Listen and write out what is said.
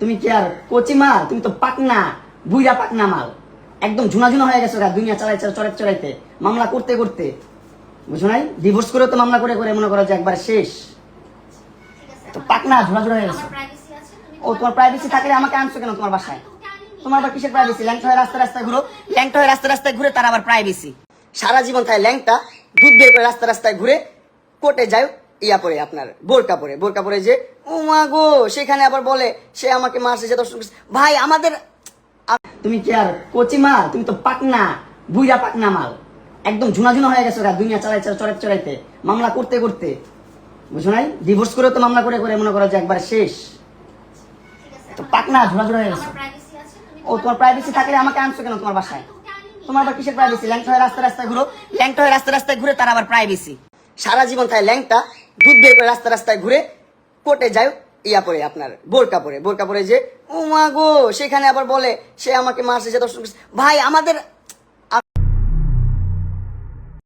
তুমি কি আর কচি মাল? তুমি তো পাকনা, বুইরা পাকনা মাল। একদম ঝুনা ঝুনা হয়ে গেছো দুনিয়া চালাই চড়াই চড়াইতে মামলা করতে করতে। বুঝো নাই? ডিভোর্স করে তো মামলা করে করে মনে করো যে একবার শেষ। তো পাকনা ঝুনা ঝুনা হয়ে গেছো। ও, তোমার প্রাইভেসি থাকলে আমাকে আনছো কেন তোমার বাসায়? তোমার আবার কিসের প্রাইভেসি ল্যাংটা হয়ে রাস্তা রাস্তায় ঘুরো। ল্যাংটা হয়ে রাস্তা রাস্তায় ঘুরে তার আবার প্রাইভেসি সারা জীবন থাকে ল্যাংটা, দুধ বের করে রাস্তা রাস্তায় ঘুরে কোর্টে যায়। ইয়া পরে আপনার, বোরকা পরে বোরকা পরে যে ও মা গো, সেখানে আবার বলে, সে আমাকে মারছে, সে দর্শন করছে। ভাই, আমাদের তুমি কি আর কচি মাল? তুমি তো পাকনা, বুইরা পাকনা মাল। একদম ঝুনা ঝুনা হয়ে গেছো দুনিয়া চালাই চড়াই চড়াইতে মামলা করতে করতে। বুঝো নাই? ডিভোর্স করে তো মামলা করে করে মনে করো যে একবার শেষ। তো পাকনা ঝুনা ঝুনা হয়ে গেছো। ও, তোমার প্রাইভেসি থাকলে আমাকে আনছো কেন তোমার বাসায়? তোমার আবার কিসের প্রাইভেসি ল্যাংটা হয়ে রাস্তা রাস্তায় ঘুরো, ল্যাংটা হয়ে রাস্তা রাস্তায় ঘুরে তার আবার প্রাইভেসি সারা জীবন থাকে ল্যাংটা দুধ বের করে রাস্তা রাস্তায় ঘুরে কোর্টে যায় ইয়া পরে আপনার, বোরকা পরে। বোরকা পরে যে ও মা গো, সেখানে আবার বলে, সে আমাকে মারছে, সে দর্শন ভাই, আমাদের